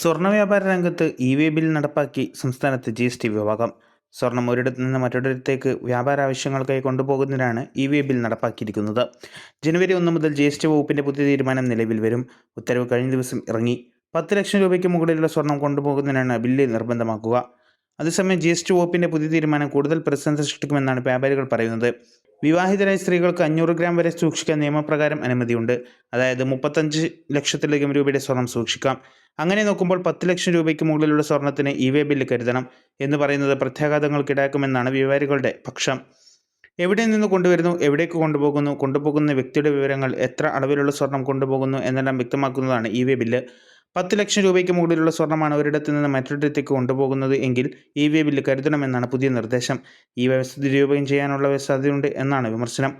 സ്വർണ വ്യാപാര രംഗത്ത് ഇ വി ബിൽ നടപ്പാക്കി സംസ്ഥാനത്ത് ജി എസ് ടി വിഭാഗം. സ്വർണം ഒരിടത്തു നിന്ന് മറ്റൊരിടത്തേക്ക് വ്യാപാര ആവശ്യങ്ങൾക്കായി കൊണ്ടുപോകുന്നതിനാണ് ഇ വി ബിൽ നടപ്പാക്കിയിരിക്കുന്നത്. ജനുവരി ഒന്ന് മുതൽ ജി എസ് ടി വകുപ്പിന്റെ പുതിയ തീരുമാനം നിലവിൽ വരും. ഉത്തരവ് കഴിഞ്ഞ ദിവസം ഇറങ്ങി. പത്ത് ലക്ഷം രൂപയ്ക്ക് മുകളിലുള്ള സ്വർണം കൊണ്ടുപോകുന്നതിനാണ് ബില്ല് നിർബന്ധമാക്കുക. അതേസമയം ജി എസ് ടി വകുപ്പിന്റെ പുതിയ തീരുമാനം കൂടുതൽ പ്രതിസന്ധി സൃഷ്ടിക്കുമെന്നാണ് വ്യാപാരികൾ പറയുന്നത്. വിവാഹിതരായ സ്ത്രീകൾക്ക് അഞ്ഞൂറ് ഗ്രാം വരെ സൂക്ഷിക്കാൻ നിയമപ്രകാരം അനുമതിയുണ്ട്. അതായത് മുപ്പത്തഞ്ച് ലക്ഷത്തിലധികം രൂപയുടെ സ്വർണം സൂക്ഷിക്കാം. അങ്ങനെ നോക്കുമ്പോൾ പത്ത് ലക്ഷം രൂപയ്ക്ക് മുകളിലുള്ള സ്വർണത്തിന് ഇ വേ ബില്ല് കരുതണം എന്ന് പറയുന്നത് പ്രത്യാഘാതങ്ങൾക്കിടാക്കുമെന്നാണ് വ്യാപാരികളുടെ പക്ഷം. എവിടെ നിന്ന് കൊണ്ടുവരുന്നു? എവിടേക്ക് കൊണ്ടുപോകുന്നു? കൊണ്ടുപോകുന്ന വ്യക്തിയുടെ വിവരങ്ങൾ എത്ര അളവിലുള്ള സ്വർണം കൊണ്ടുപോകുന്നു? എന്നെല്ലാം വ്യക്തമാക്കുന്നതാണ് ഇ വേ ബില്ല്. പത്ത് ലക്ഷം രൂപയ്ക്ക് മുകളിലുള്ള സ്വർണമാണ് ഒരിടത്ത് നിന്ന് മറ്റൊരിടത്തേക്ക് കൊണ്ടുപോകുന്നത് എങ്കിൽ ഇ വി ബില്ല് കരുതണമെന്നാണ് പുതിയ നിർദ്ദേശം. ഈ വ്യവസ്ഥ ദുരുപയോഗം ചെയ്യാനുള്ള സാധ്യതയുണ്ട് എന്നാണ് വിമർശനം.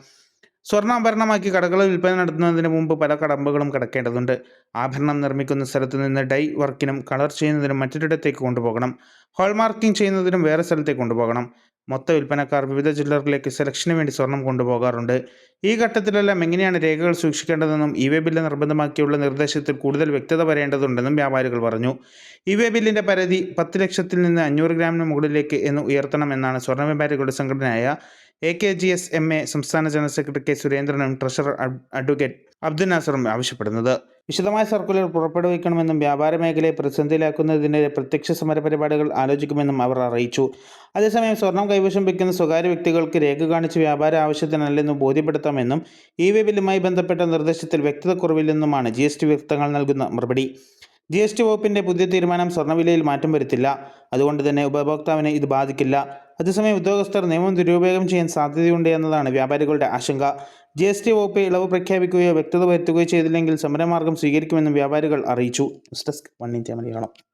സ്വർണാഭരണമാക്കി കടകളിൽ വിൽപ്പന നടത്തുന്നതിന് മുമ്പ് പല കടമ്പകളും കടക്കേണ്ടതുണ്ട്. ആഭരണം നിർമ്മിക്കുന്ന സ്ഥലത്ത് നിന്ന് ഡൈ വർക്കിനും കളർ ചെയ്യുന്നതിനും മറ്റൊരിടത്തേക്ക് കൊണ്ടുപോകണം. ഹോൾമാർക്കിംഗ് ചെയ്യുന്നതിനും വേറെ സ്ഥലത്തേക്ക് കൊണ്ടുപോകണം. മൊത്ത വിൽപ്പനക്കാർ വിവിധ ജില്ലകളിലേക്ക് സെലക്ഷന് വേണ്ടി സ്വർണം കൊണ്ടുപോകാറുണ്ട്. ഈ ഘട്ടത്തിലെല്ലാം എങ്ങനെയാണ് രേഖകൾ സൂക്ഷിക്കേണ്ടതെന്നും ഇ വേ ബില്ല് നിർബന്ധമാക്കിയുള്ള നിർദ്ദേശത്തിൽ കൂടുതൽ വ്യക്തത വരേണ്ടതുണ്ടെന്നും വ്യാപാരികൾ പറഞ്ഞു. ഇ വേ ബില്ലിന്റെ പരിധി പത്ത് ലക്ഷത്തിൽ നിന്ന് അഞ്ഞൂറ് ഗ്രാമിന് മുകളിലേക്ക് എന്ന് ഉയർത്തണമെന്നാണ് സ്വർണ വ്യാപാരികളുടെ സംഘടനയായ A K G S M A സംസ്ഥാന ജനറൽ സെക്രട്ടറി കെ സുരേന്ദ്രനും ട്രഷറർ അഡ്വക്കേറ്റ് അബ്ദുൽ നാസറും ആവശ്യപ്പെടുന്നത്. വിശദമായ സർക്കുലർ പുറപ്പെടുവിക്കണമെന്നും വ്യാപാര മേഖലയെ പ്രതിസന്ധിയിലാക്കുന്നതിനെതിരെ പ്രത്യക്ഷ സമര പരിപാടികൾ ആലോചിക്കുമെന്നും അവർ അറിയിച്ചു. അതേസമയം സ്വർണം കൈവശം വയ്ക്കുന്ന സ്വകാര്യ വ്യക്തികൾക്ക് രേഖ കാണിച്ച് വ്യാപാര ആവശ്യത്തിനല്ലെന്ന് ബോധ്യപ്പെടുത്താമെന്നും ഇ വി ബില്ലുമായി ബന്ധപ്പെട്ട നിർദ്ദേശത്തിൽ വ്യക്തത കുറവില്ലെന്നുമാണ് ജി എസ് ടി വ്യക്തങ്ങൾ നൽകുന്ന മറുപടി. ജി എസ് ടി വകുപ്പിന്റെ പുതിയ തീരുമാനം സ്വർണവിലയിൽ മാറ്റം വരുത്തില്ല. അതുകൊണ്ട് തന്നെ ഉപഭോക്താവിനെ ഇത് ബാധിക്കില്ല. അതേസമയം ഉദ്യോഗസ്ഥർ നിയമം ദുരുപയോഗം ചെയ്യാൻ സാധ്യതയുണ്ട് എന്നതാണ് വ്യാപാരികളുടെ ആശങ്ക. ജി എസ് ടി വകുപ്പ് ഇളവ് പ്രഖ്യാപിക്കുകയോ വ്യക്തത വരുത്തുകയോ ചെയ്തില്ലെങ്കിൽ സമരമാർഗം സ്വീകരിക്കുമെന്നും വ്യാപാരികൾ അറിയിച്ചു. Desk one India Malayalam.